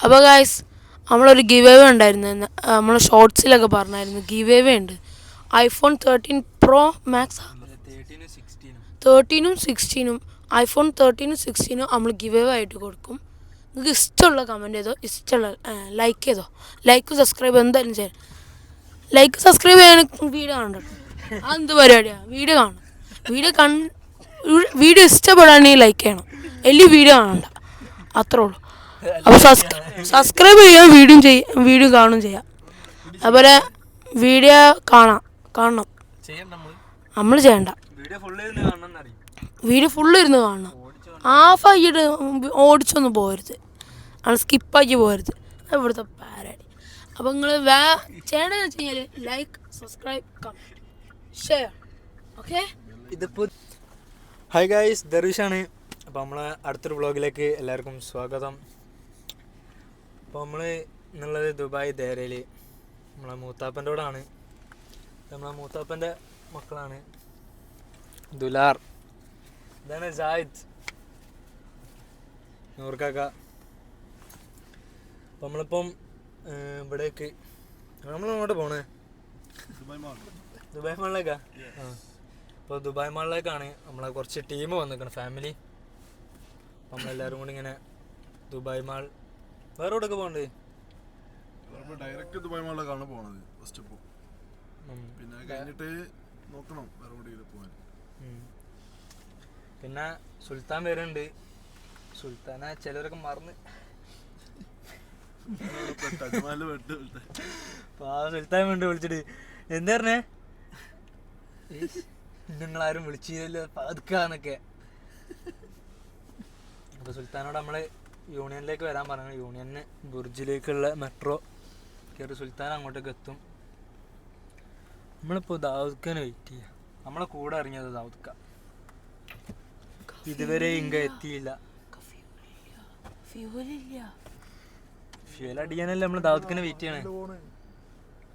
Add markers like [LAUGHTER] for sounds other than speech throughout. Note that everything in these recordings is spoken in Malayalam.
അപ്പോൾ ഗായ്സ് നമ്മളൊരു ഗിവ് അവേ ഉണ്ടായിരുന്നു നമ്മൾ ഷോർട്സിലൊക്കെ പറഞ്ഞായിരുന്നു. ഗിവ് അവേ ഉണ്ട് ഐഫോൺ തേർട്ടീൻ പ്രോ മാക്സ് തേർട്ടീനും സിക്സ്റ്റീനും ഐഫോൺ തേർട്ടീനും സിക്സ്റ്റീനും നമ്മൾ ഗിവ് അവേ ആയിട്ട് കൊടുക്കും. നിങ്ങൾക്ക് ഇഷ്ടമുള്ള കമന്റ് ചെയ്തോ ഇഷ്ടമുള്ള ലൈക്ക് ചെയ്തോ. ലൈക്ക് സബ്സ്ക്രൈബ് എന്തായാലും ചെയ്യാം. ലൈക്ക് സബ്സ്ക്രൈബ് ചെയ്യാൻ വീഡിയോ കാണണ്ട അതെന്ത് പരിപാടിയാണ് വീഡിയോ കാണണം. വീഡിയോ കൺ വീഡിയോ ഇഷ്ടപ്പെടാണെങ്കിൽ ലൈക്ക് ചെയ്യണം. വലിയ വീഡിയോ കാണണ്ട. അത്രേ ഉള്ളൂ. അപ്പോൾ സബ്സ്ക്രൈബ് ചെയ്യുക വീഡിയോ ചെയ്യ വീഡിയോ കാണും ചെയ്യാം. അതുപോലെ വീഡിയോ കാണാം കാണണം. നമ്മൾ ചെയ്യണ്ട. വീഡിയോ ഫുള്ള് ഇരുന്ന് കാണണം. ഹാഫാക്കിയിട്ട് ഓടിച്ചൊന്നും പോരുത്. ആണ് സ്കിപ്പാക്കി പോരുത്. അത് ഇവിടുത്തെ പാരടി. അപ്പോൾ നിങ്ങൾ വേ ചെയ്യേണ്ടതെന്ന് വെച്ച് കഴിഞ്ഞാൽ ലൈക്ക് സബ്സ്ക്രൈബ് ഷെയർ ഓക്കെ ഇതിപ്പോ ഹായ് ഗായ്സ് ദർവിഷാണ് അപ്പോൾ നമ്മളെ അടുത്തൊരു വ്ളോഗിലേക്ക് എല്ലാവർക്കും സ്വാഗതം. അപ്പോൾ നമ്മൾ എന്നുള്ളത് ദുബായ് ദേരയിൽ നമ്മളെ മൂത്താപ്പന്റെ കൂടാണ് നമ്മളെ മൂത്താപ്പന്റെ മക്കളാണ്. ദുലാർ. ഇതാണ് ജാഹിദ് നൂർക്കാക്ക. അപ്പം നമ്മളിപ്പം ഇവിടേക്ക്. നമ്മൾ അങ്ങോട്ട് പോണേ? ദുബായ് മാളിലേക്കാ? ആ. അപ്പോൾ ദുബായ് മാളിലേക്കാണ് നമ്മളെ കുറച്ച് ടീം വന്നിരിക്കണം ഫാമിലി. നമ്മളെല്ലാവരും കൂടി ഇങ്ങനെ ദുബായ് മാൾ വേറെ എവിടെ പോകണ്ടേ? ഡയറക്റ്റ് ദുബായ് മാളിലേക്കാണ് പോണത് ഫസ്റ്റ് ഇപ്പോൾ പിന്നെ കഴിഞ്ഞിട്ട് നോക്കണം വേറെ എവിടെയെങ്കിലും പോകാൻ. പിന്നെ സുൽത്താൻ വരുന്നുണ്ട്. സുൽത്താന ചിലരൊക്കെ മറന്ന്. സുൽത്താൻ വേണ്ട വിളിച്ചിട്ട്. എന്താ നിങ്ങൾ ആരും വിളിച്ചില്ല പതുക്കാന്നൊക്കെ. അപ്പൊ സുൽത്താനോട് നമ്മൾ യൂണിയനിലേക്ക് വരാൻ പറഞ്ഞു യൂണിയന് ബുർജിലേക്കുള്ള മെട്രോ കയറി സുൽത്താൻ അങ്ങോട്ടേക്ക് എത്തും. നമ്മളിപ്പോൾ ദാവൂദ്ഖാനെ വെയിറ്റ് ചെയ്യുക നമ്മളെ കൂടെ ഇറങ്ങിയത് ദാവൂദ്ഖ. ഇതുവരെ ഇങ്ക എത്തിയില്ല. ഫ്യൂൽ അടിക്കാനല്ലേ നമ്മൾ ദാവൂദ്ഖാനെ വെയിറ്റ് ചെയ്യണേ?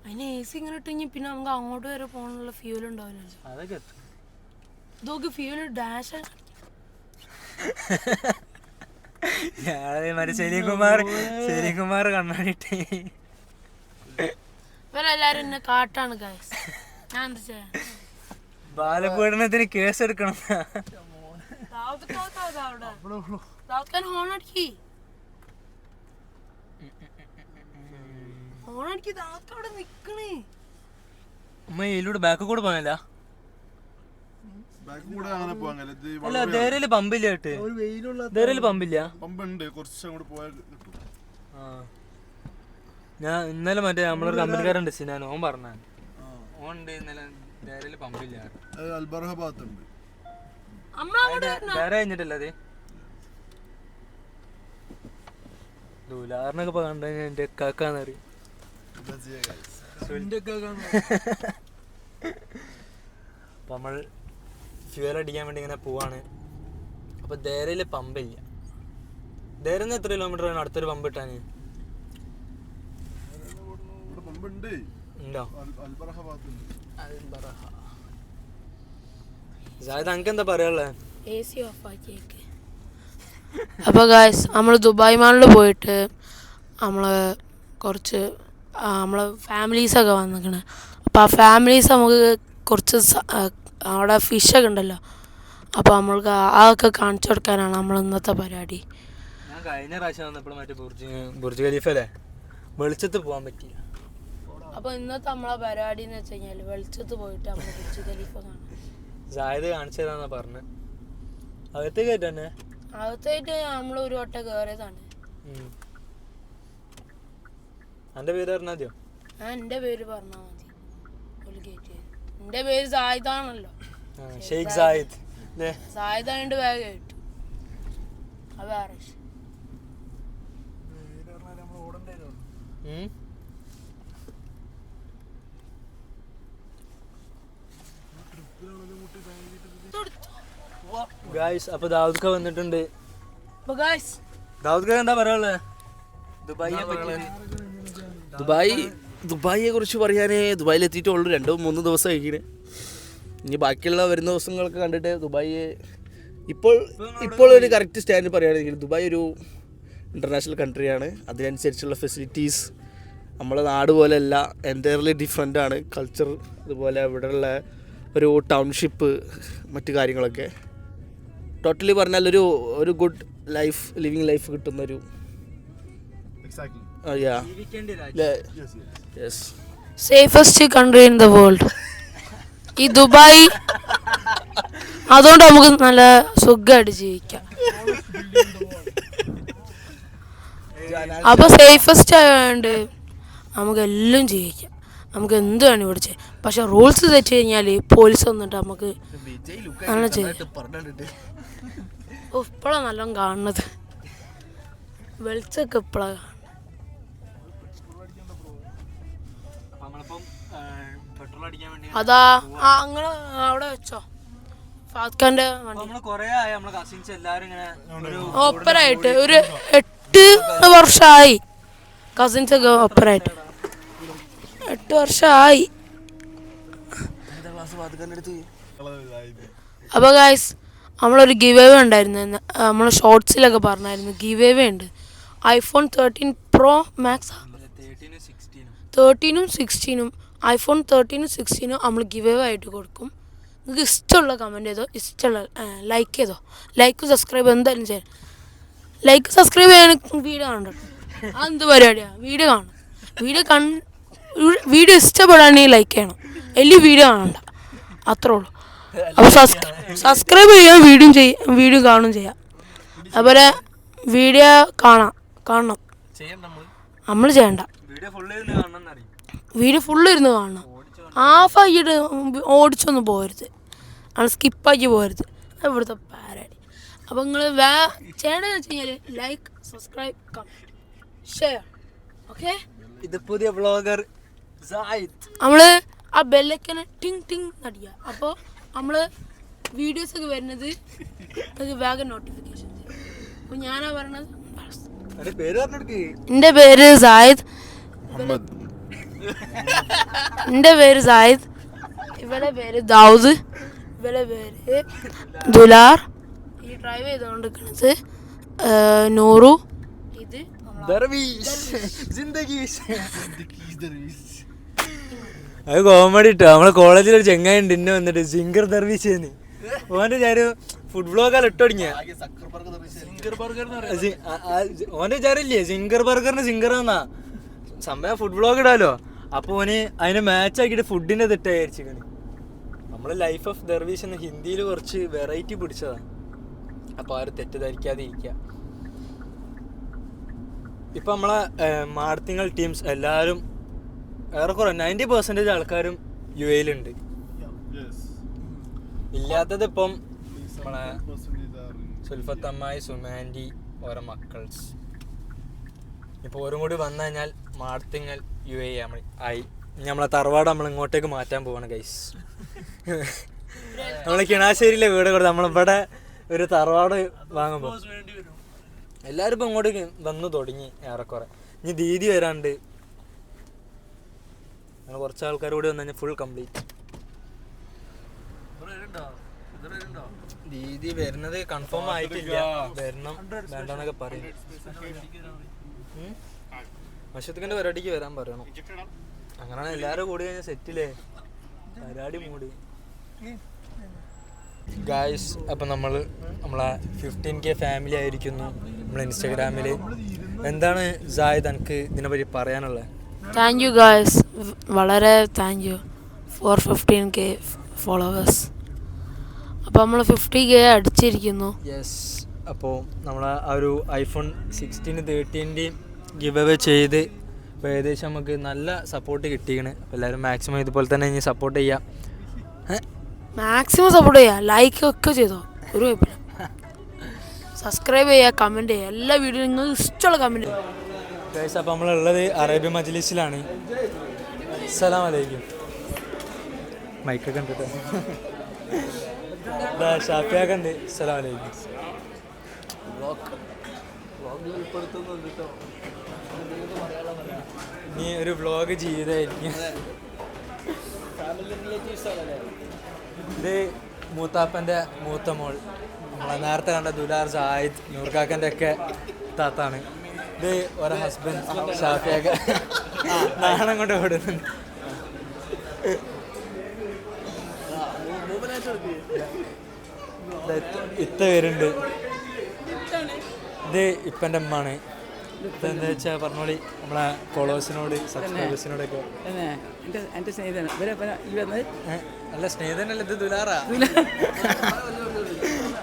അതിന് എ സി ഇങ്ങനെ ഇട്ടെങ്കിൽ പിന്നെ നമുക്ക് അങ്ങോട്ട് വരെ പോകാനുള്ള ഫ്യൂൽ ഉണ്ടാവില്ല അതൊക്കെ എത്തും. ഇതൊക്കെ ഫ്യൂൽ ഡാഷ് [LAUGHS] ഞാനതേമാതിരി ശരികുമാർ ശരികുമാർ കണ്ണാടിട്ട് ഇവരെല്ലാരും എന്നെ കാട്ടാണ് ഗായ്സ് ഞാൻ എന്താ ചെയ്യാ? ബാലപീഡനത്തിന് കേസ് എടുക്കണം ഹോൺ അടിക്കി ഹോൺ അടിക്കി ദാത്ത അവിടെ നിക്കണേ. അമ്മ ഇതിലൂടെ ബാക്ക് കൂടെ പോകാനല്ല ബാക്കും കൂടെ അങ്ങനെ പോകാൻ കഴിയില്ല ഇത് അല്ല ദേരയിൽ പമ്പില്ല കേട്ട്. ദേരയിൽ പമ്പില്ല? കുറച്ച് അങ്ങോട്ട് പോയാൽ കിട്ടും. ആ. ഞാൻ ഇന്നലെ മറ്റേ നമ്മളൊരു കമ്പനിക്കാരുണ്ട് സിനാൻ ഓൻ പറഞ്ഞ ആ. ഉണ്ട് ഇന്നലെ പമ്പില്ല കഴിഞ്ഞിട്ടല്ല അത്. ദൂലാറിനൊക്കെ കണ്ടു നമ്മൾ ഫ്യൂൽ അടിക്കാൻ വേണ്ടി ഇങ്ങനെ പോവാണ്. അപ്പോൾ ദേരയിൽ പമ്പില്ല നിന്ന് എത്ര കിലോമീറ്റർ ആണ്? അടുത്തൊരു പമ്പ് ഇട്ടാന്? ഉണ്ട്. അനക്ക് എന്താ പറയാനുള്ളത് അപ്പോൾ ഗായ്സ് നമ്മൾ ദുബായ് മാളിൽ പോയിട്ട് നമ്മൾ കുറച്ച് ഫാമിലീസ് ഫാമിലീസൊക്കെ വന്നിരിക്കണേ അപ്പോൾ ആ ഫാമിലീസ് നമുക്ക് കുറച്ച് അവിടെ ഫിഷൊക്കെ ഉണ്ടല്ലോ. അപ്പോൾ നമ്മൾക്ക് ആ- അതൊക്കെ കാണിച്ചു കൊടുക്കാനാണ് നമ്മൾ ഇന്നത്തെ പരിപാടി. ഞാൻ കഴിഞ്ഞ പ്രാവശ്യം വന്നപ്പോൾ മറ്റേ ബുർജ് ബുർജ് ഖലീഫ അല്ലേ? വെളിച്ചത്ത് പോകാൻ പറ്റില്ല അപ്പോൾ ഇന്നത്തെ നമ്മളെ പരിപാടി എന്ന് വെച്ച് കഴിഞ്ഞാൽ വെളിച്ചത്ത് പോയിട്ട് നമ്മൾ ബുർജ് ഖലീഫ കാണാം. സായത് കാണിച്ചു തരാന്നാ പറഞ്ഞു. അകത്തേക്ക് തന്നെ. അകത്തായിട്ട് നമ്മൾ ഒരു വട്ടം കയറിയതാണ്. എന്റെ പേര് പറഞ്ഞാൽ മതിയോ? ഞാൻ എന്റെ പേര് പറഞ്ഞാൽ മതി. ഒരു ഗേറ്റ് എന്റെ പേര് സായിദാണല്ലോ ഷെയ്ഖ് സായിദ്. അല്ലേ ബാഗ് കേട്ടു. ഗായ്സ് അപ്പൊ ദാവൂദ് ഖാൻ വന്നിട്ടുണ്ട് ദാവൂദ് ഖാൻ എന്താ പറയാനുള്ളത് ദുബായിയെ പറ്റി. ദുബായ് ദുബായിയെ കുറിച്ച് പറയാനേ ദുബായിൽ എത്തിയിട്ടുള്ളൂ രണ്ടോ മൂന്ന് ദിവസം കഴിക്കണേ ഇനി ബാക്കിയുള്ള വരുന്ന ദിവസങ്ങളൊക്കെ കണ്ടിട്ട് ദുബായിയെ ഇപ്പോൾ ഇപ്പോൾ ഒരു കറക്റ്റ് സ്റ്റാൻഡ് പറയുകയാണെങ്കിൽ ദുബായ് ഒരു ഇന്റർനാഷണൽ കൺട്രിയാണ് അതിനനുസരിച്ചുള്ള ഫെസിലിറ്റീസ് നമ്മളെ നാട് പോലെയല്ല എന്റയർലി ഡിഫറെന്റ് ആണ്. കൾച്ചർ അതുപോലെ ഇവിടെയുള്ള ഒരു ടൗൺഷിപ്പ് മറ്റു കാര്യങ്ങളൊക്കെ. ടോട്ടലി പറഞ്ഞാൽ ഒരു ഒരു ഗുഡ് ലൈഫ് ലിവിങ് ലൈഫ് കിട്ടുന്നൊരു യാ safest country in the world ഈ ദുബായ്. അതുകൊണ്ട് നമുക്ക് നല്ല സുഖമായിട്ട് ജീവിക്കാം. അപ്പൊ സേഫസ്റ്റ് ആയതുകൊണ്ട് നമുക്ക് എല്ലാം ജീവിക്കാം. നമുക്ക് എന്ത് വേണം ഇവിടെ ചെയ്യാം. പക്ഷെ റൂൾസ് തെറ്റ് കഴിഞ്ഞാൽ പോലീസ് വന്നിട്ട് നമുക്ക് നല്ല ചെയ്യും ഇപ്പോഴാണ് നല്ലോണം കാണുന്നത്. വെളിച്ചൊക്കെ ഇപ്പോഴാണ് കാണുന്നത് അപ്പൊ നമ്മളിപ്പം പെട്രോൾ അടിക്കാൻ വേണ്ടി അതാ. ആ അങ്ങനെ അവിടെ വെച്ചോ. ഫാത്ഖാന്റെ വണ്ടി. നമ്മൾ കൊറേ കസിൻസ് എല്ലാരും ഇങ്ങനെ ഒരു ഒപ്പരായിട്ട്. ഒരു എട്ട് വർഷമായി കസിൻസ് ഒക്കെ ഒപ്പരായിട്ട്. എട്ട് വർഷമായി അപ്പൊ ഗായ്സ് നമ്മളൊരു ഗിവ് അവേ ഉണ്ടായിരുന്നു നമ്മൾ ഷോർട്സിലൊക്കെ പറഞ്ഞായിരുന്നു. ഗിവ് അവേ ഉണ്ട് ഐഫോൺ തേർട്ടീൻ പ്രോ മാക്സ് തേർട്ടീനും സിക്സ്റ്റീനും ഐഫോൺ തേർട്ടീനും സിക്സ്റ്റീനും നമ്മൾ ഗിവ് അവേ ആയിട്ട് കൊടുക്കും. നിങ്ങൾക്ക് ഇഷ്ടമുള്ള കമന്റ് ചെയ്തോ ഇഷ്ടമുള്ള ലൈക്ക് ചെയ്തോ. ലൈക്ക് സബ്സ്ക്രൈബ് എന്തായാലും ചെയ്യാം. ലൈക്ക് സബ്സ്ക്രൈബ് ചെയ്യാൻ വീഡിയോ കാണണ്ട അതെന്ത് പരിപാടിയാണ് വീഡിയോ കാണണം. വീഡിയോ കണ് വീഡിയോ ഇഷ്ടപ്പെടുകയാണെങ്കിൽ ലൈക്ക് ചെയ്യണം. വലിയ വീഡിയോ കാണണ്ട. അത്രേ ഉള്ളൂ. അപ്പോൾ സബ്സ്ക്രൈബ് ചെയ്യാം വീഡിയോ ചെയ്യാം വീഡിയോ കാണും ചെയ്യാം. അതുപോലെ വീഡിയോ കാണാം. കാണണം. നമ്മൾ ചെയ്യണ്ട. വീഡിയോ ഫുള്ള് ഇരുന്ന് കാണണം. ഹാഫ് ആക്കിയിട്ട് ഓടിച്ചൊന്നും പോകരുത് ആണ് സ്കിപ്പാക്കി പോകരുത് ഇവിടുത്തെ പാരടി. അപ്പോൾ നിങ്ങൾ വേ ചെയ്യേണ്ടതെന്ന് വെച്ച് കഴിഞ്ഞാൽ like subscribe comment share okay ഇത് പുതിയ ബ്ലോഗർ നമ്മൾ ആ ബെല്ലക്കനെ ടിങ് ടിങ് നടിക്കുക അപ്പോൾ നമ്മൾ വീഡിയോസൊക്കെ വരുന്നത് നിങ്ങൾക്ക് വേഗം നോട്ടിഫിക്കേഷൻ അപ്പോൾ ഞാനാ പറഞ്ഞത് എന്റെ പേര് പറഞ്ഞെടുക്ക്. എന്റെ പേര് സായിദ്. മുഹമ്മദ്. എന്റെ പേര് സായിദ്. ഇവളെ പേര് ദാവൂദ് ഇവളെ പേര് ദുലാർ. ഈ ഡ്രൈവ് ചെയ്തുകൊണ്ടിരിക്കുന്നത് നൂറു. ഇത് അത് കോമഡി ഇട്ടോ നമ്മളെ കോളേജിൽ ഒരു ചെങ്ങായി ഉണ്ട് ഇന്നെ വന്നിട്ട് സിംഗർ ദർവീഷ് ഓന്റെ ഞാൻ ഫുഡ് ബ്ലോഗാൽ ഇട്ടൊടിങ്ങിയ. ഓന്റെ വിചാരില്ലേ സിംഗർ ബർഗറിന് സിംഗർ എന്നാ സംഭവം ഫുഡ് ബ്ലോഗ് ഇടാലോ? അപ്പൊ ഓന് അതിനെ മാച്ച് ആക്കിയിട്ട് ഫുഡിന്റെ തെറ്റ നമ്മൾ ലൈഫ് ഓഫ് ദർവീഷ് എന്ന ഹിന്ദിയിൽ കുറച്ച് വെറൈറ്റി പിടിച്ചതാ. അപ്പൊ ആരും തെറ്റിദ്ധരിക്കാതെ ഇരിക്കുക ഇപ്പൊ നമ്മളെ മാർത്തിങ്ങൾ ടീംസ് എല്ലാവരും ഏറെക്കുറെ നയന്റി പെർസെന്റേജ് ആൾക്കാരും യു എയിലുണ്ട് ഇല്ലാത്തത് ഇപ്പം നമ്മളെ സുൽഫത്തമ്മായി സുമാൻഡി ഓരോ മക്കൾസ്. ഇപ്പോൾ ഓരും കൂടി വന്നു കഴിഞ്ഞാൽ മാടത്തിങ്ങൽ യു എ നമ്മൾ ആയി. നമ്മളെ തറവാട് നമ്മൾ ഇങ്ങോട്ടേക്ക് മാറ്റാൻ പോവാണ് ഗൈസ് നമ്മൾ കിണാശ്ശേരിയിലെ വീട് കൊടുത്ത് നമ്മളിവിടെ ഒരു തറവാട് വാങ്ങുമ്പോൾ എല്ലാവരും ഇപ്പം ഇങ്ങോട്ടേക്ക് വന്നു തുടങ്ങി ഏറെക്കുറെ. ഇനി ദീദി വരാണ്ട്. അങ്ങനെ കുറച്ച് ആൾക്കാർ കൂടി വന്നു കഴിഞ്ഞാൽ ഫുൾ കംപ്ലീറ്റ് ദീദി വരുന്നത് കൺഫേം ആയിട്ടില്ല. വരണം വേണ്ടെന്നൊക്കെ പറയും. മഷത്തിന്റെ പരിപാടിക്ക് വരാൻ പറയണം. അങ്ങനെയാണ് എല്ലാരും കൂടി കഴിഞ്ഞാൽ സെറ്റിലേ. പരിപാടി മൂടി. ഗായ്സ് അപ്പം നമ്മൾ നമ്മളെ ഫിഫ്റ്റീൻ കെ ഫാമിലി ആയിരിക്കുന്നു. നമ്മൾ ഇൻസ്റ്റാഗ്രാമിൽ എന്താണ് സായിദ് എനിക്ക് ഇതിനെപ്പറ്റി പറയാനുള്ളത് താങ്ക് യു ഗായ്സ് വളരെ thank you for fifteen K followers അപ്പോൾ നമ്മൾ ഫിഫ്റ്റി കെ അടിച്ചിരിക്കുന്നു. യെസ് അപ്പോൾ നമ്മൾ ആ ഒരു ഐഫോൺ സിക്സ്റ്റീൻ തേർട്ടീന്റെയും ഗിവ് അവേ ചെയ്ത് അപ്പോൾ ഏകദേശം നമുക്ക് നല്ല സപ്പോർട്ട് കിട്ടിയാണ് അപ്പോൾ എല്ലാവരും മാക്സിമം ഇതുപോലെ തന്നെ ഇനി സപ്പോർട്ട് ചെയ്യാം? മാക്സിമം സപ്പോർട്ട് ചെയ്യുക ലൈക്ക് ഒക്കെ ചെയ്തോ? ഒരു കുഴപ്പമില്ല. സബ്സ്ക്രൈബ് ചെയ്യുക കമന്റ് ചെയ്യുക എല്ലാ വീഡിയോയും നിങ്ങൾ ഇഷ്ടമുള്ള കമന്റ് ഗൈസ് അപ്പോൾ നമ്മളുള്ളത് അറേബ്യ മജ്ലിസിലാണ്. സലാം അലൈക്കും. മൈക്കൊക്കെ ഉണ്ട് കേട്ടോ ഷാഫിയാക്ക ഉണ്ട്. സലാം അലൈക്കും. നീ ഒരു വ്ലോഗ് ചെയ്തായിരിക്കും. ഇത് മൂത്താപ്പന്റെ മൂത്ത മോൾ. നമ്മളെ നേരത്തെ കണ്ട ദുലാർ സാഹിദ് നൂർക്കാക്കന്റെ ഒക്കെ താത്താണ്. ഇത് ഒരു ഹസ്ബൻഡ് ഷാഫിയൊക്കെ നാണം കൊണ്ട് ഓടുന്നുണ്ട്. ഇത്ത പേരുണ്ട്. ഇത് ഇപ്പന്റെ അമ്മാണ് എന്താ വെച്ചാൽ പറഞ്ഞോളി. നമ്മളെ ഫോളോവേഴ്സിനോട് സബ്സ്ക്രൈബേഴ്സിനോടൊക്കെ. പിന്നെ എന്റെ എന്റെ സ്നേഹിതൻ ഇവരെ ഇവരെ ഈ വന്നത് അല്ല സ്നേഹിതനല്ല? ഇത് ദുലാറാ.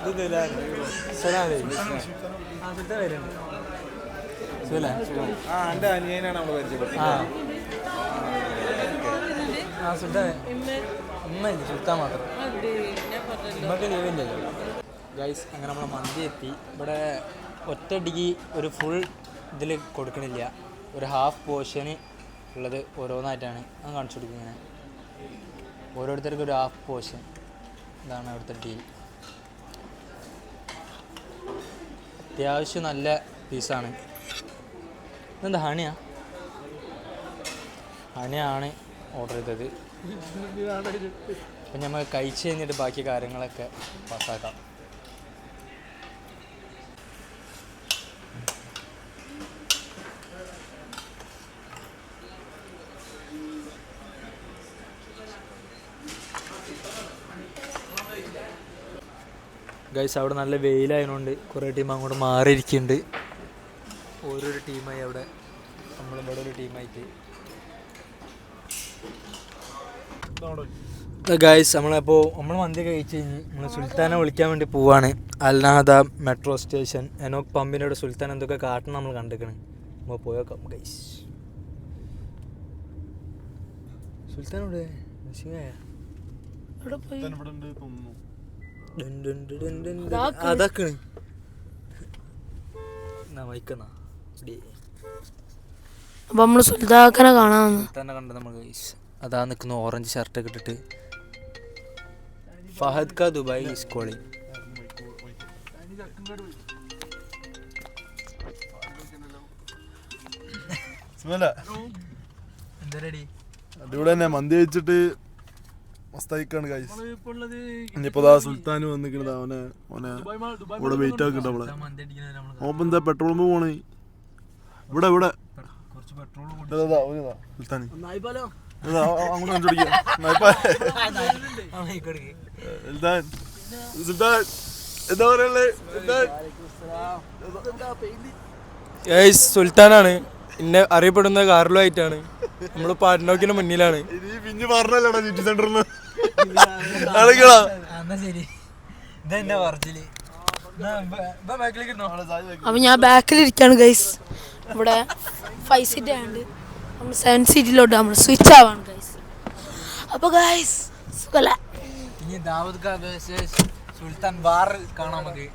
ഇത് ദുലാറ. ആ എന്റെ അനിയനാണ് നമ്മൾ പരിചയപ്പെട്ടത്. ആ. ഉമ്മയില്ല സുൽത്താൻ. മാത്രം. ഉമ്മക്ക് ലീവില്ലല്ലോ ഗൈസ് അങ്ങനെ നമ്മളെ മന്തി എത്തി ഇവിടെ ഒറ്റടിക്ക് ഒരു ഫുൾ ഇതിൽ കൊടുക്കണില്ല. ഒരു ഹാഫ് പോർഷന് ഉള്ളത് ഓരോന്നായിട്ടാണ് ഞാൻ കാണിച്ചു കൊടുക്കുന്നത്. ഓരോരുത്തർക്കും ഒരു ഹാഫ് പോർഷൻ ഇതാണ് അവിടുത്തെ ഡീൽ അത്യാവശ്യം നല്ല പീസാണ് ഇതെന്താ ഹണിയാ? ഹണിയാണ് ഓർഡർ ചെയ്തത്. [LAUGHS] അപ്പം നമ്മൾ കഴിച്ച് കഴിഞ്ഞിട്ട് ബാക്കി കാര്യങ്ങളൊക്കെ പാസ്സാക്കാം ഗൈസ് അവിടെ നല്ല വെയിലായതുകൊണ്ട് കുറേ ടീം അങ്ങോട്ട് മാറിയിരിക്കുന്നുണ്ട്. ഓരോരു ടീമായി അവിടെ. നമ്മളിവിടെ ഒരു ടീമായിട്ട് ഗൈസ് നമ്മളപ്പോൾ നമ്മൾ മന്തി കഴിച്ച് കഴിഞ്ഞ് നമ്മൾ സുൽത്താനെ വിളിക്കാൻ വേണ്ടി പോവാണ്. Al Nahda metro station ENOC പമ്പിന്റെ അവിടെ സുൽത്താൻ എന്തൊക്കെ കാട്ടണം നമ്മൾ കണ്ടിരിക്കണം. നമ്മൾ പോയേക്കാം ഗൈസ് സുൽത്താൻ ഇവിടെ ഇവിടെ പോയി? ഇവിടെ ഉണ്ട് തോന്നുന്നു അതൊക്കെ വൈക്കുന്ന അപ്പൊ നമ്മൾ സുൽതാക്കനെ കാണാന്ന്. തന്നെ കണ്ട നമ്മൾ ഗൈസ് അതാ നിൽക്കുന്ന ഓറഞ്ച് ഷർട്ടൊക്കെ ഇട്ടിട്ട് ഫഹദ് ക ദുബായ് ഈസ് കോളിംഗ് അടിപൊളി തന്നെ മന്തി കഴിച്ചിട്ട് മസ്തായിക്കാണ് ഗൈസ് ഇനിയിപ്പോ ദാ സുൽത്താൻ വന്നിക്കണത് അവനെ അവനെ ഇവിടെ വെയിറ്റ് ആക്കിട്ട് നമ്മളെ. ഓപ്പൻ എന്താ പെട്രോൾ പമ്പ് പോണേ? ഇവിടെ ഇവിടെ. സുൽത്താൻ അങ്ങോട്ട്. സുൽത്താൻ. എന്താ പറയല്ലേ സുൽത്താനാണ്. ഇന്നെ അറിയപ്പെടുന്ന കാർലോ ആയിട്ടാണ് നമ്മൾ പാട്നോക്കിന് മുന്നിലാണ്. ഇനി പിഞ്ഞ് പറഞ്ഞല്ലോടാ സിറ്റി എന്നാ ഇരുന്നോ അപ്പൊ ഞാൻ ബാക്കിലിരിക്കാണ് ഗൈസ് ഇവിടെ ഫൈവ് സീറ്റ് ആയതുകൊണ്ട് നമ്മൾ സെവൻ സീറ്റിലോട്ട് നമ്മൾ സ്വിച്ച് ആവാണ് ഗൈസ് അപ്പൊ ഗൈസ് ഇനി ദാവൂദ് കാ വേഴ്സസ് സുൽത്താൻ ബാർ കാണാം നമുക്ക്.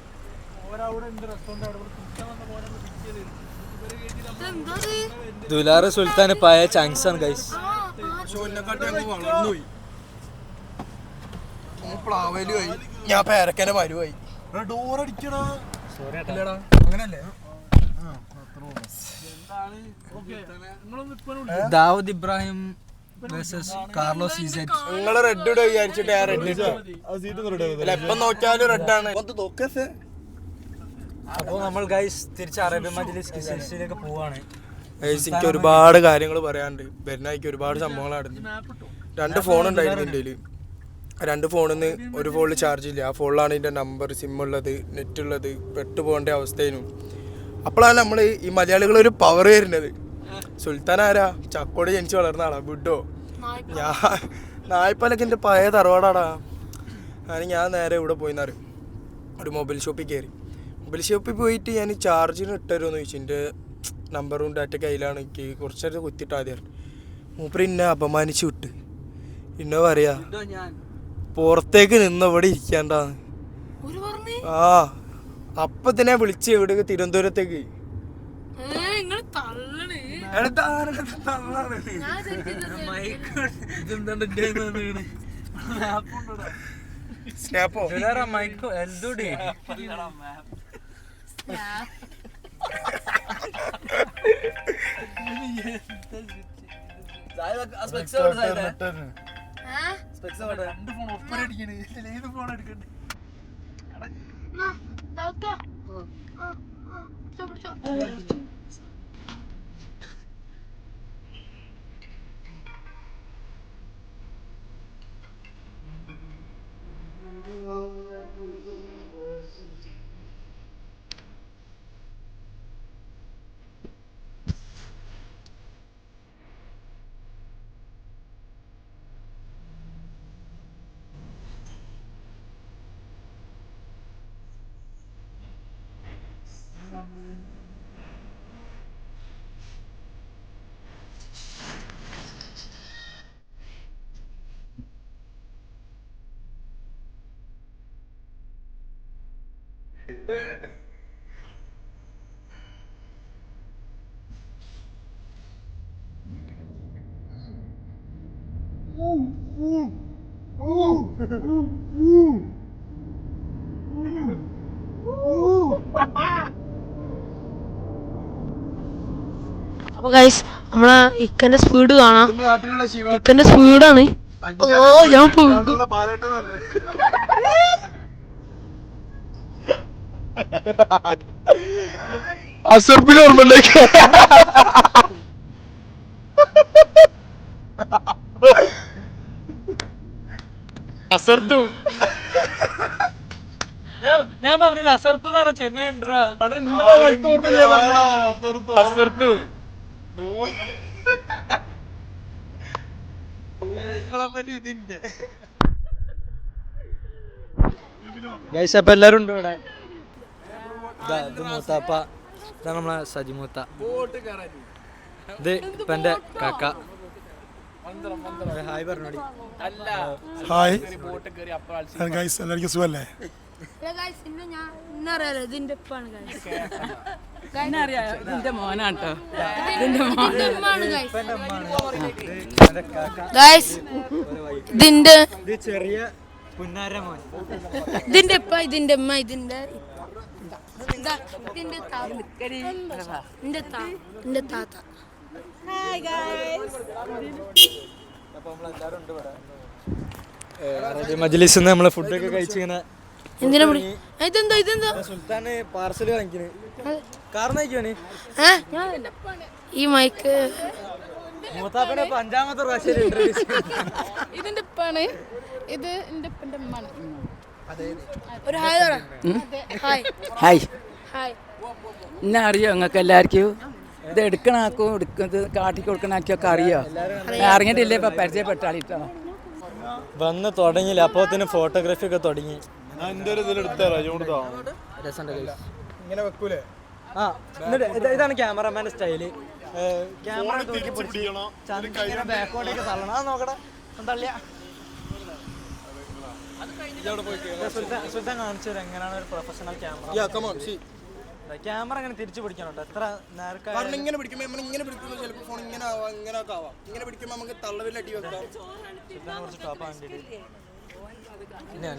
ദുലാറ് സുൽത്താൻ പായ ചാൻസ് ആണ് ഗൈസ് ഞാൻ പേരക്കനെ മരുവായി ഡോർ അടിക്കടാ. അങ്ങനല്ലേ? ദാവൂദ് ഇബ്രാഹിം വേഴ്സസ് കാർലോസ് ഇസെറ്റ് നിങ്ങൾ റെഡ് ഇടുക വിചാരിച്ചിട്ട് ഞാൻ റെഡ് ഇട്ടു. ആ സീറ്റ് റെഡി അല്ല എപ്പം നോക്കിയാലും റെഡാണ് അപ്പോൾ നമ്മൾ ഗൈസ് തിരിച്ച് അറേബ്യൻ മജ്ലിസ് കിസിലേക്ക് പോവാണ്. എനിക്ക് ഒരുപാട് കാര്യങ്ങൾ പറയാനുണ്ട്. ബെന്നായിക്ക് ഒരുപാട് സംഭവങ്ങൾ നടന്നു. രണ്ട് ഫോൺ ഉണ്ടായിരുന്നു എന്റെ കയ്യിൽ രണ്ട് ഫോണിൽ നിന്ന് ഒരു ഫോണിൽ ചാർജ് ഇല്ല. ആ ഫോണിലാണ് എന്റെ നമ്പർ സിം ഉള്ളത് നെറ്റ് ഉള്ളത്. പെട്ടു പോകേണ്ട അവസ്ഥയിലും അപ്പോഴാണ് നമ്മൾ ഈ മലയാളികൾ ഒരു പവർ വരുന്നത്. സുൽത്താൻ ആരാ? ചക്കോട് ജനിച്ച് വളർന്ന ആളാ. ബുഡോ ഞാൻ നായ്പാലൊക്കെ എന്റെ പഴയ തറവാടാടാ. അങ്ങനെ ഞാൻ നേരെ ഇവിടെ പോയിന്നറിയും ഒരു മൊബൈൽ ഷോപ്പിൽ കയറി മൊബൈൽ ഷോപ്പിൽ പോയിട്ട് ഞാൻ ചാർജിന് ഇട്ടുതരുമെന്ന് ചോദിച്ചു. എന്റെ നമ്പറും ഡാറ്റ കയ്യിലാണ്. എനിക്ക് കുറച്ചേരം കുത്തിയിട്ട് ആദ്യം മൂപ്പര് ഇന്നെ അപമാനിച്ചു വിട്ട്. ഇന്ന പറയാ പുറത്തേക്ക് നിന്ന് ഇവിടെ ഇരിക്കാണ്ടാന്ന് ആ അപ്പൊ തന്നെ വിളിച്ച് എവിടെ തിരുവനന്തപുരത്തേക്ക്. സ്നാപ്പോ? മൈക്കോ എടുത്ത ആരുടെ തള്ളാണ്? സ്നാപ്പോ മൈക്ക് എൽദുടി അപ്പൊ ഗൈസ് നമ്മളെ ഇക്കന്റെ സ്പീഡ് കാണാം. ഇക്കന്റെ സ്പീഡാണ് ഓ ഞാൻ പോകും അസർപ്പിന് ഓർമ്മണ്ടേക്ക് അസർത്തു ഞാൻ പറഞ്ഞില്ല അസർത്തു എന്ന് പറഞ്ഞ ചെന്നൈ അസർത്തു ഗൈസ് അപ്പൊ എല്ലാരും ഉണ്ട് ഇവിടെ? ഇതാ, മൂത്താപ്പ. ഇതാണ് നമ്മളെ സജിമൂത്ത ഇത് ഇപ്പൊ കാക്ക. ഹായ് പറഞ്ഞോടി. ഹായ്. ഗൈസ് എല്ലാവർക്കും സുഖല്ലേ ഇതിന്റെ ചെറിയ പുന്നാര മോൻ ഇതിന്റെ ഉപ്പ ഇതിന്റെ ഉമ്മ ഇതിന്റെ ഇതിന്റെ താത്ത. മജ്ലിസ് നമ്മളെ ഫുഡൊക്കെ കഴിച്ചിങ്ങനെ എന്തിനാ ഇതെന്താ ഇതെന്താ? സുൽത്താന് പാർസൽ വാങ്ങിക്കണ്? ഈ മൈക്ക് മൂത്താപ്പനെ അഞ്ചാമത്തെ പ്രാവശ്യം ഇതിന്റെ ഉപ്പാണ്. ഇത് എന്റെ ഉപ്പന്റെ ഉമ്മാണ്. ഹായ് പറ. ഹായ്. ഹായ്. ഹായ്. എന്നെ അറിയോ നിങ്ങൾക്ക് എല്ലാവർക്കും? ഇത് എടുക്കണാക്കും എടുക്കുന്നത് കാട്ടി കൊടുക്കണാക്കിയൊക്കെ അറിയോ? അറിഞ്ഞിട്ടില്ലേ ഇപ്പൊ പരിചയപ്പെട്ടാളിട്ടോ? വന്ന് തുടങ്ങിയില്ല? അപ്പോത്തിന് ഫോട്ടോഗ്രാഫി ഒക്കെ തുടങ്ങി. ഇങ്ങനെ വെക്കൂലേ? ആ എന്നിട്ട് ഇതാണ് ക്യാമറമാന്റെ സ്റ്റൈൽ ക്യാമറ തൂക്കി പിടിച്ച് ബാക്കോട്ടേക്ക് തള്ളണം. നോക്കടാ. തള്ളിയ. സുൽത്താൻ സുൽത്താൻ കാണിച്ചു എങ്ങനെയാണ് ഒരു പ്രൊഫഷണൽ ക്യാമറ ക്യാമറ ഇങ്ങനെ തിരിച്ചു പിടിക്കണോട്ടോ എത്ര നേരം ഇങ്ങനെ പിടിക്കുമ്പോൾ നമ്മൾ ഇങ്ങനെ പിടിക്കുമ്പോൾ ചിലപ്പോൾ ഫോൺ ഇങ്ങനെ ആവാം ഇങ്ങനെ ഒക്കെ ആവാം. ഇങ്ങനെ പിടിക്കുമ്പോൾ നമുക്ക് തള്ളവിൽ അടി വെക്കാം. സുൽത്താൻ കുറച്ച് ടോപ്പ് പിന്നെ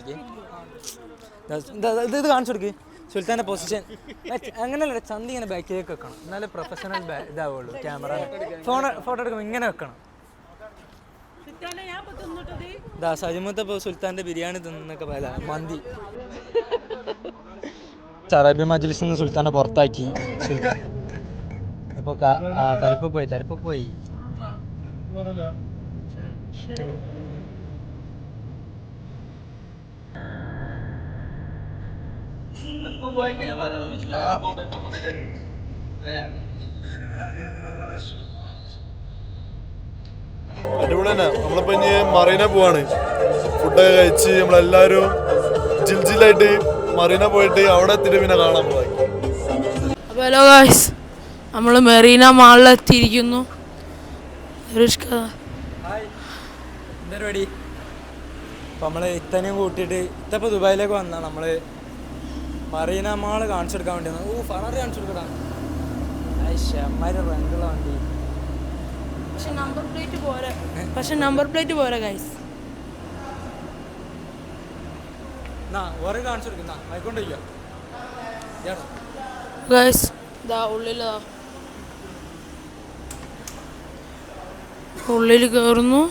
ദാ ഇത് ഇത് ഇത് കാണിച്ചു കൊടുക്ക്. സുൽത്താന്റെ പൊസിഷൻ അങ്ങനെയല്ല ചന്തി ഇങ്ങനെ ബാക്കിലേക്ക് വെക്കണം. എന്നാലേ പ്രൊഫഷണൽ ഇതാവുള്ളൂ ക്യാമറ ഫോൺ ഫോട്ടോ എടുക്കുമ്പോൾ ഇങ്ങനെ വെക്കണം. ദാ സജിമത്തെ ഇപ്പോൾ സുൽത്താന്റെ ബിരിയാണി തിന്നൊക്കെ പോയതാ മന്തി. അറബി മജ്ലിസിൽ നിന്ന് സുൽത്താനെ പുറത്താക്കി. ഇപ്പോൾ തലപ്പ് പോയി തലപ്പ് പോയി. അടിപൊളി തന്നെ നമ്മളിപ്പോ ഇനി മറീന പോവാണ്. ഫുഡൊക്കെ കഴിച്ച് നമ്മളെല്ലാരും ജിൽ ജില്ലായിട്ട് മറീന പോയിട്ട് അവിടെ എത്തിയിട്ട് പിന്നെ കാണാൻ പോയി അപ്പോൾ ഹലോ ഗായ്സ് നമ്മൾ മെറീന മാളിലെത്തിയിരിക്കുന്നു പരിപാടി നമ്മൾ ഇത്തനെയും കൂട്ടിയിട്ട് ഇത്തപ്പോൾ ദുബായിലേക്ക് വന്ന നമ്മൾ മറീന മാൾ കാണിച്ചു കൊടുക്കാൻ വേണ്ടി. ഓ ഫററി കാണിച്ചു ഷെമ്മാരി റങ്കുള്ള വണ്ടി. പക്ഷെ നമ്പർ പ്ലേറ്റ് പോരാ. പക്ഷെ നമ്പർ പ്ലേറ്റ് പോരാ ഗൈസ് കാണിച്ചു കൊടുക്കുന്ന ഉള്ളിലാ ഉള്ളിൽ കയറുന്നു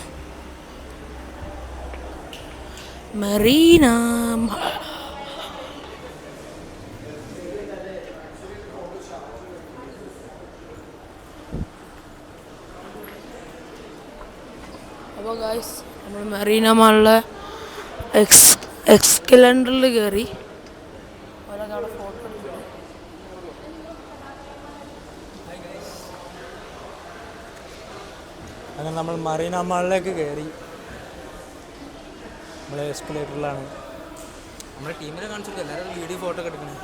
മെറീന മാൾ. അപ്പോൾ ഗായ്സ് നമ്മൾ മെറീന മാളിലെ എക്സ് എക്സ്കലണ്ടറിൽ കയറി അങ്ങനെ നമ്മൾ മറീന മാളിലേക്ക് കയറി നമ്മൾ എസ്കലേറ്ററിലാണ് നമ്മുടെ ടീമിനെ കാണിച്ചു എല്ലാവരും വീഡിയോ ഫോട്ടോ ഒക്കെ എടുക്കണം.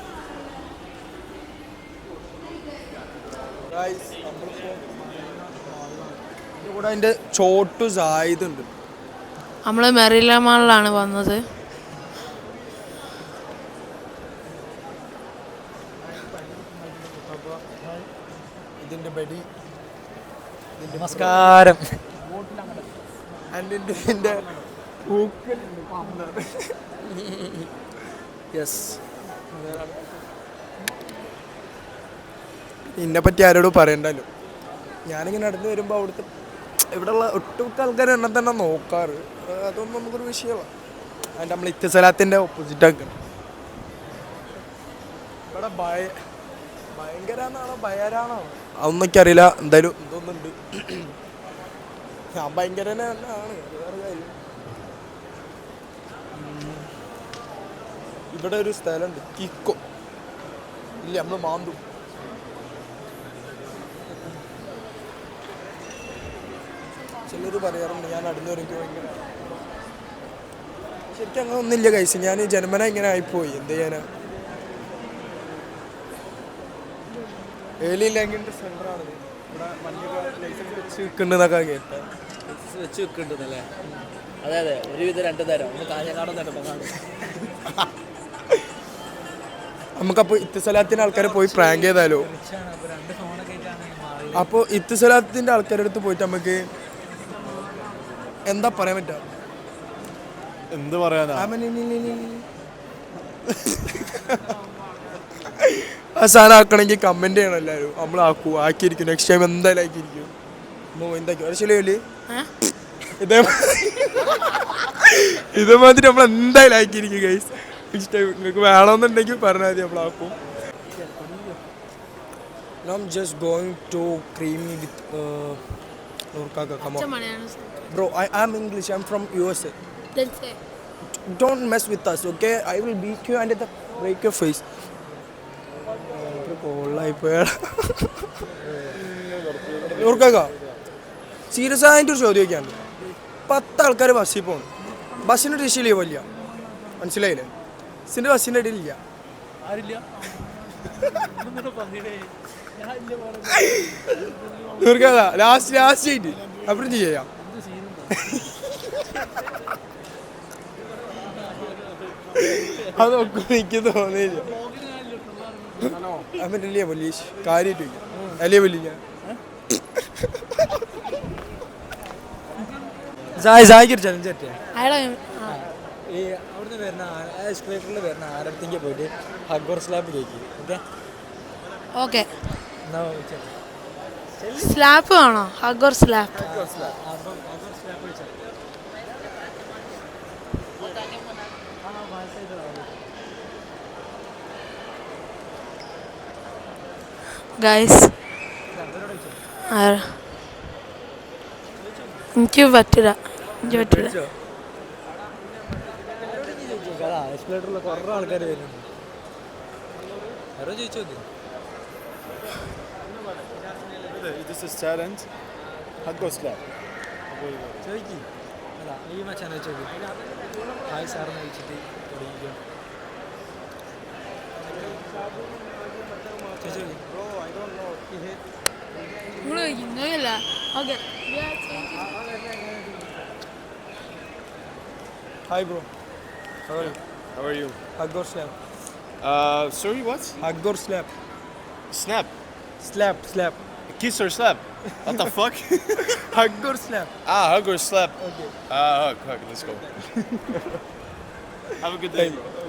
ഇവിടെ അതിന്റെ ചോട്ടു സായുധുണ്ട് നമ്മൾ മെറിലമാളിലാണ് വന്നത്. നമസ്കാരം. യെസ് എന്നെ പറ്റി ആരോടും പറയണ്ടല്ലോ ഞാനിങ്ങനെ നടന്നു വരുമ്പോൾ അവിടുത്തെ ഇവിടെയുള്ള ഒട്ടുമിക്ക ആൾക്കാർ എന്നെ തന്നെ നോക്കാറ്. അതൊന്നും നമുക്കൊരു വിഷയമല്ല അതിന്റെ നമ്മൾ ഇത്തസലാത്തിന്റെ ഓപ്പോസിറ്റ് ആക്കണം ഇവിടെ ഭയ ഭയങ്കരാന്നാണോ? ഭയരാണോ? അതൊന്നും എനിക്കറിയില്ല എന്തായാലും എന്തോന്നുണ്ട് ഞാൻ ഭയങ്കര തന്നെ ആണ്. വേറെ കാര്യം. ഇവിടെ ഒരു സ്ഥലമുണ്ട്. കിക്കോ. ഇല്ല നമ്മൾ മാന്തും ചിലർ പറയാറുണ്ട് ഞാൻ നടന്നു എനിക്ക് ഭയങ്കര ശരിക്കും അങ്ങനെ ഒന്നുമില്ല കഴിച്ചു ഞാൻ ജന്മന ഇങ്ങനെ ആയിപ്പോയി. എന്ത് ചെയ്യാനാ? ഏലി ലാങ്കിന്റെ സെന്ററാണിത് ഇവിടെ ലൈസൻസ് വെച്ച് വിൽക്കുന്നുണ്ടെന്നൊക്കെ ലൈസൻസ് വെച്ച് വെക്കുന്നുണ്ടല്ലേ അതെ അതെ. ഒരുവിധം രണ്ട് തരം. ഒന്ന് കാഞ്ഞങ്ങാടും നെടുമ്പങ്ങാടും നമുക്കപ്പോൾ ഇത്തിസലാത്തിന്റെ ആൾക്കാരെ പോയി പ്രാങ്ക് ചെയ്താലോ? അപ്പോൾ ഇത്തുസലാത്തിന്റെ ആൾക്കാരുടെ അടുത്ത് പോയിട്ട് നമുക്ക് എന്താ പറയാൻ പറ്റുക എന്ത് പറയാനാ? ആ സാധനം ആക്കണമെങ്കിൽ കമന്റ് ചെയ്യണം എല്ലാവരും. നമ്മൾ ആക്കൂ. ആക്കിയിരിക്കും. നെക്സ്റ്റ് ടൈം എന്തായാലും ആക്കിയിരിക്കും. എന്താക്കി? ഇതേ ഇതേമാതിരി നമ്മൾ എന്തായാലും ആക്കിയിരിക്കും ഗൈസ് നെക്സ്റ്റ് ടൈം നിങ്ങൾക്ക് വേണമെന്നുണ്ടെങ്കിൽ പറഞ്ഞാൽ മതി നമ്മളാക്കും Now I'm just going to creamy with uh, Nurkaka. Come on. Bro, I am English. I'm from USA. Don't mess with us, okay? I will beat you and the break your face. നൂർക്കാക്ക സീരിയസ് ആയിട്ട് ഒരു ചോദ്യം ചോദിക്കാണ്ട് പത്ത് ആൾക്കാർ ബസ്സിൽ പോകണം ബസ്സിന് ടിഷ്യൂ ലീവില്ല മനസ്സിലായില്ലേ ബസ്സിന്റെ ബസ്സിന്റെ ഇടയിലില്ല ഇല്ല ലാസ്റ്റ് ലാസ്റ്റ് ആയിട്ട് അപ്പം ചെയ്യാം. അതൊക്കെ എനിക്ക് തോന്നിയില്ല. അവൻ അല്ലേ പോലീസ് കാര്യമായിട്ട് അല്ലേ പോലീസ് സായ് സായിക്ക് ഒരു ചലഞ്ച് പറ്റിയ? അയാളെ ഈ അവിടുന്ന് വരുന്ന എസ്കലേറ്ററിൽ വരുന്ന ആരടുത്തേക്ക് പോയിട്ട് hug or slap cake okay okay. എന്നാ സ്ലാപ്പ് വേണോ? ഹഗോർ സ്ലാപ്പ് ഗൈസ് എനിക്ക് പറ്റില്ല. എനിക്ക് പറ്റില്ല. എസ്കലേറ്ററിൽ കുറേ ആൾക്കാർ വരുന്നുണ്ട് ആരോ don't know you know. Okay. Hi, bro. How are you? How are you? Hagdor slap. Uh, sorry, what? Hagdor slap. Snap. Slap, slap. Kiss or slap? What the fuck? [LAUGHS] hug or slap? Ah, hug or slap. Okay. Ah, uh, hug, hug. Let's go. [LAUGHS] Have a good day, bro.